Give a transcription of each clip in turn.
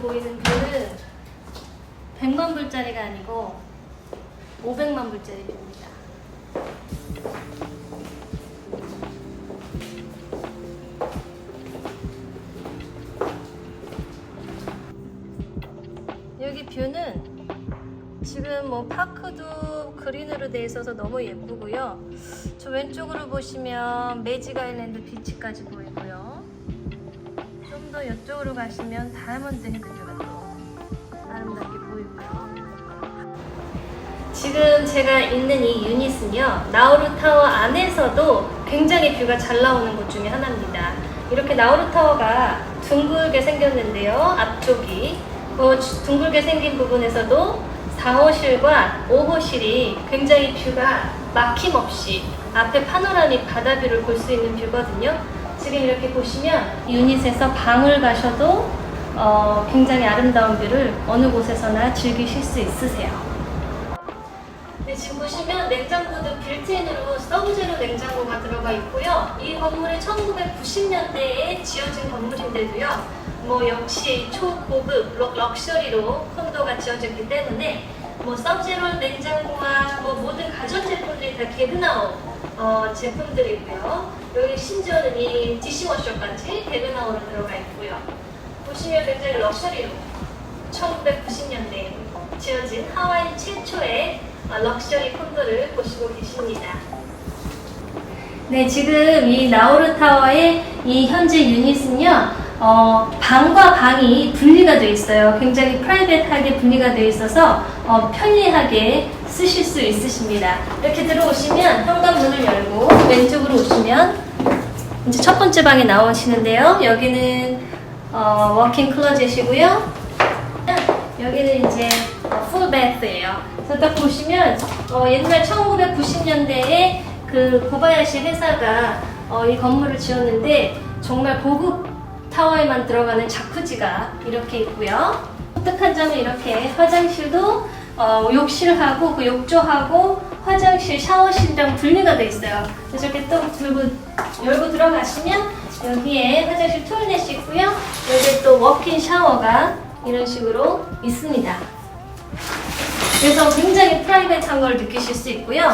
보이는 뷰는 100만 불짜리가 아니고 500만 불짜리 뷰입니다. 여기 뷰는 지금 뭐 파크도 그린으로 돼 있어서 너무 예쁘고요. 저 왼쪽으로 보시면 매직 아일랜드 비치까지 보이고요. 좀더 이쪽으로 가시면 다이아몬드 헤드뷰가 또 아름답게 보이고요. 지금 제가 있는 이 유닛은요, 나우루 타워 안에서도 굉장히 뷰가 잘 나오는 곳 중에 하나입니다. 이렇게 나우루 타워가 둥글게 생겼는데요, 앞쪽이. 그 둥글게 생긴 부분에서도 4호실과 5호실이 굉장히 뷰가 막힘없이 앞에 파노라믹 바다뷰를 볼 수 있는 뷰거든요. 지금 이렇게 보시면 유닛에서 방을 가셔도 어, 굉장히 아름다운 뷰를 어느 곳에서나 즐기실 수 있으세요. 네, 지금 보시면 냉장고도 빌트인으로 서브제로 냉장고가 들어가 있고요. 이 건물이 1990년대에 지어진 건물인데도요. 뭐 역시 초고급 럭- 럭셔리로 콘도가 지어졌기 때문에 뭐 서브제로 냉장고와 뭐 모든 가전제품들이 다 개그나우 어, 제품들이고요. 여기 심지어는 이 디시워셔까지 개그나우로 들어가 있고요. 보시면 굉장히 럭셔리로 1990년대에 지어진 하와이 최초의 어, 럭셔리 콘도를 보시고 계십니다. 네, 지금 이 나우루 타워의 이 현재 유닛은요, 어, 방과 방이 분리가 되어 있어요. 굉장히 프라이빗하게 분리가 되어 있어서 어, 편리하게 쓰실 수 있으십니다. 이렇게 들어오시면 현관문을 열고 왼쪽으로 오시면 이제 첫 번째 방에 나오시는데요. 여기는 어, 워킹 클로젯이고요. 여기는 이제 풀 베스예요. 그래서 딱 보시면 어, 옛날 1990년대에 그 고바야시 회사가 어, 이 건물을 지었는데 정말 고급 타워에만 들어가는 자쿠지가 이렇게 있고요. 독특한 점은 이렇게 화장실도 어, 욕실하고 그 욕조하고 화장실, 샤워실이랑 분리가 돼 있어요. 그래서 이렇게 또 들고 열고 들어가시면 여기에 화장실 토일렛이 있고요. 여기 또 워킹 샤워가 이런 식으로 있습니다. 그래서 굉장히 프라이빗한 걸 느끼실 수 있고요.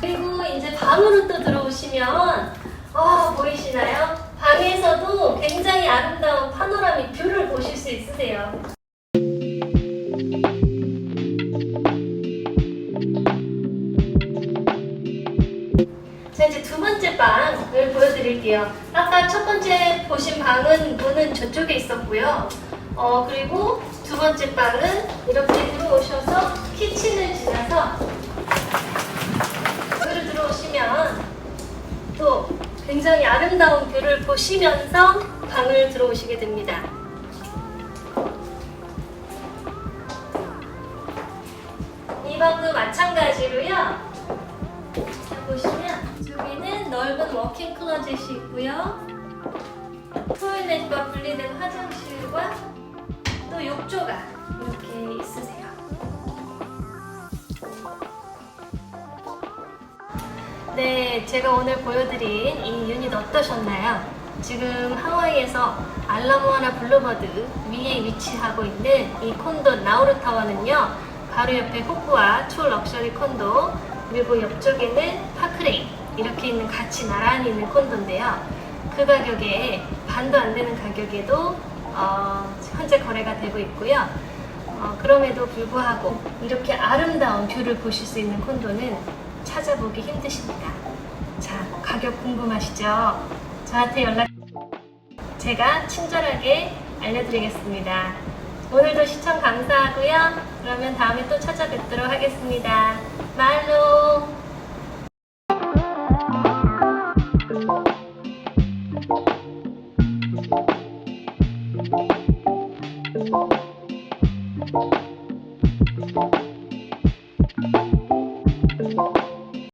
그리고 이제 방으로 또 들어오시면 어, 보이시나요? 방에서도 굉장히 아름다운 파노라믹 뷰를 보실 수 있으세요. 자 이제 두 번째 방을 보여드릴게요. 아까 첫 번째 보신 방은 문은 저쪽에 있었고요. 어 그리고 두 번째 방은 이렇게 들어오셔서 키친을 지나서 여기로 들어오시면 또 굉장히 아름다운 뷰를 보시면서 방을 들어오시게 됩니다. 이 방도 마찬가지로요. 자, 보시면 저기는 넓은 워킹 클로젯이 있고요. 토일렛과 분리된 화장실과 또 욕조가 이렇게 있으세요. 네, 제가 오늘 보여드린 이 유닛 어떠셨나요? 지금 하와이에서 알라모아나 블루버드 위에 위치하고 있는 이 콘도 나우루 타워는요, 바로 옆에 호쿠아 초 럭셔리 콘도, 그리고 옆쪽에는 파크레인, 이렇게 있는 같이 나란히 있는 콘도인데요. 그 가격에 반도 안 되는 가격에도 어, 현재 거래가 되고 있고요. 어, 그럼에도 불구하고 이렇게 아름다운 뷰를 보실 수 있는 콘도는 찾아보기 힘드십니다. 자, 가격 궁금하시죠? 저한테 연락 제가 친절하게 알려드리겠습니다. 오늘도 시청 감사하고요. 그러면 다음에 또 찾아뵙도록 하겠습니다. 말로.